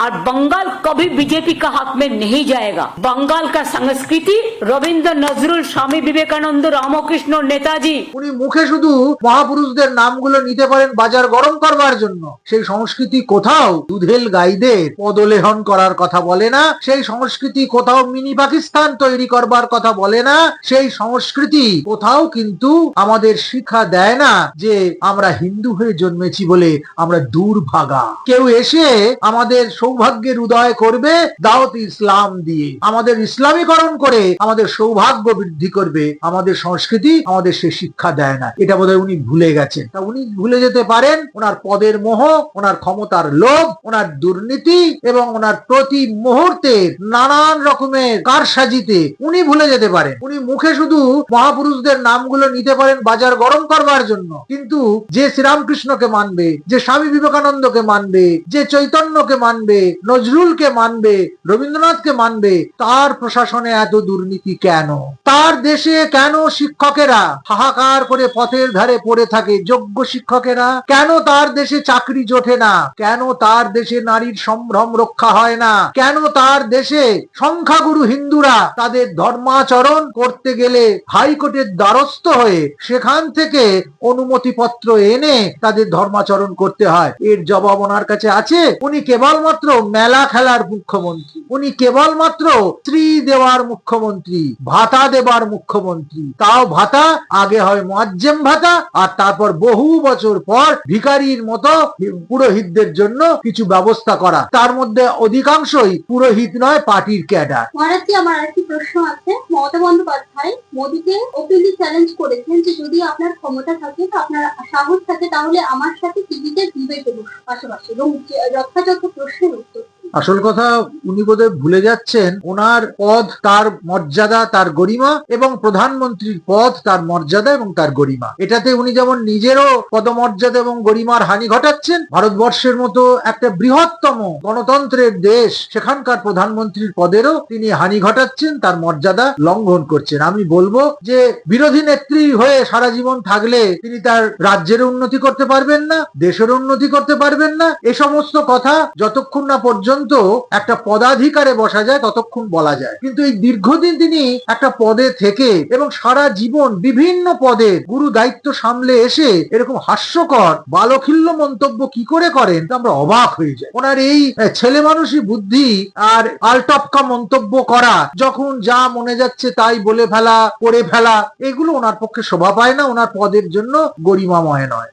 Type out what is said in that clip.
और बंगाल कभी बीजेपी का हाथ में नहीं जाएगा बंगाल का संस्कृति रविंद्र नजरुल स्वामी विवेकानंद रामकृष्ण नेताजी উনি মুখে শুধু মহাপুরুষদের নামগুলো নিতে পারেন বাজার গরম করবার জন্য সেই সংস্কৃতি কোথাও দুধেল গাইদের পদলেহন করার কথা বলে না সেই সংস্কৃতি কোথাও মিনি পাকিস্তান তৈরি করবার কথা বলে না সেই সংস্কৃতি কোথাও কিন্তু আমাদের শিক্ষা দেয় না যে আমরা হিন্দু হয়ে জন্মেছি বলে আমরা দুর্ভাগা কেউ এসে আমাদের সৌভাগ্যের উদয় করবে দাওত ইসলাম দিয়ে। আমাদের ইসলামীকরণ করে আমাদের সৌভাগ্য বৃদ্ধি করবে। আমাদের সংস্কৃতি আমাদের সে শিক্ষা দেয় না। এটা বোধহয় উনি ভুলে গেছেন। তা উনি ভুলে যেতে পারেন, ওনার পদের মোহ, ওনার ক্ষমতার লোভ, ওনার দুর্নীতি এবং ওনার প্রতি মুহূর্তে নানান রকমের কারসাজিতে উনি ভুলে যেতে পারেন। উনি মুখে শুধু মহাপুরুষদের নামগুলো নিতে পারেন বাজার গরম করবার জন্য। কিন্তু যে শ্রীরামকৃষ্ণকে মানবে, যে স্বামী বিবেকানন্দকে মানবে, যে চৈতন্যকে মানবে নজরুলকে মানবে, রবীন্দ্রনাথকে মানবে, তার প্রশাসনে এত দুর্নীতি কেন? তার দেশে কেন শিক্ষকেরা হাহাকার করে পথের ধারে পড়ে থাকে যোগ্য শিক্ষকেরা? কেন তার দেশে চাকরি জোটে না? কেন তার দেশে নারীর সম্ভ্রম রক্ষা হয় না? কেন তার দেশে সংখ্যাগুরু হিন্দুরা তাদের ধর্মাচরণ করতে গেলে হাইকোর্টের দ্বারস্থ হয়ে সেখান থেকে অনুমতিপত্র এনে তাদের ধর্মাচরণ করতে হয়? এর জবাব ওনার কাছে আছে। উনি কেবলমাত্র মেলা খেলার মুখ্যমন্ত্রী। উনি কেবলমাত্র স্ত্রী দেওয়ার মুখ্যমন্ত্রী, ভাতা দেবার মুখ্যমন্ত্রী। তাও ভাতা, আগে হয় মোয়াজ্জেম ভাতা, আর তারপর বহু বছর পর ভিখারির মতো পুরোহিতদের জন্য কিছু ব্যবস্থা করা। তার মধ্যে অধিকাংশই পুরোহিত নয়, পার্টির ক্যাডার। মহারাজজি আমার আরেকটি প্রশ্ন আছে। মমতা বন্দ্যোপাধ্যায় মোদীকে ওপেনলি চ্যালেঞ্জ করেছেন যে যদি আপনার ক্ষমতা থাকে তো আপনার সাহস থাকে, তাহলে আমার সাথে টিভিতে ডিবেট দেবো পাশাপাশি এবং যথাযথ প্রশ্নের। আসল কথা, উনি বোধহয় ভুলে যাচ্ছেন, ওনার পদ তার মর্যাদা, তার গরিমা এবং প্রধানমন্ত্রীর পদ তার মর্যাদা এবং তার গরিমা। এটাতে উনি যেমন নিজেরও পদমর্যাদা এবং গরিমার হানি ঘটাচ্ছেন, ভারতবর্ষের মতো একটা বৃহত্তম গণতন্ত্রের দেশ, সেখানকার প্রধানমন্ত্রীর পদেরও তিনি হানি ঘটাচ্ছেন, তার মর্যাদা লঙ্ঘন করছেন। আমি বলব যে, বিরোধী নেত্রী হয়ে সারা জীবন থাকলে তিনি তার রাজ্যের উন্নতি করতে পারবেন না, দেশের উন্নতি করতে পারবেন না। এ সমস্ত কথা যতক্ষণ না পর্যন্ত একটা পদাধিকারে বসা যায়, ততক্ষণ বলা যায়। কিন্তু এই দীর্ঘদিন তিনি একটা পদে থেকে এবং সারা জীবন বিভিন্ন পদে গুরু দায়িত্ব সামলে এসে এরকম হাস্যকর, বালখিল্য মন্তব্য কি করে করেন, তা আমরা অবাক হয়ে যাই। ওনার এই ছেলে মানুষই বুদ্ধি আর আলটপকা মন্তব্য করা, যখন যা মনে যাচ্ছে তাই বলে ফেলা, করে ফেলা, এগুলো ওনার পক্ষে শোভা পায় না, ওনার পদের জন্য গরিমাময় নয়।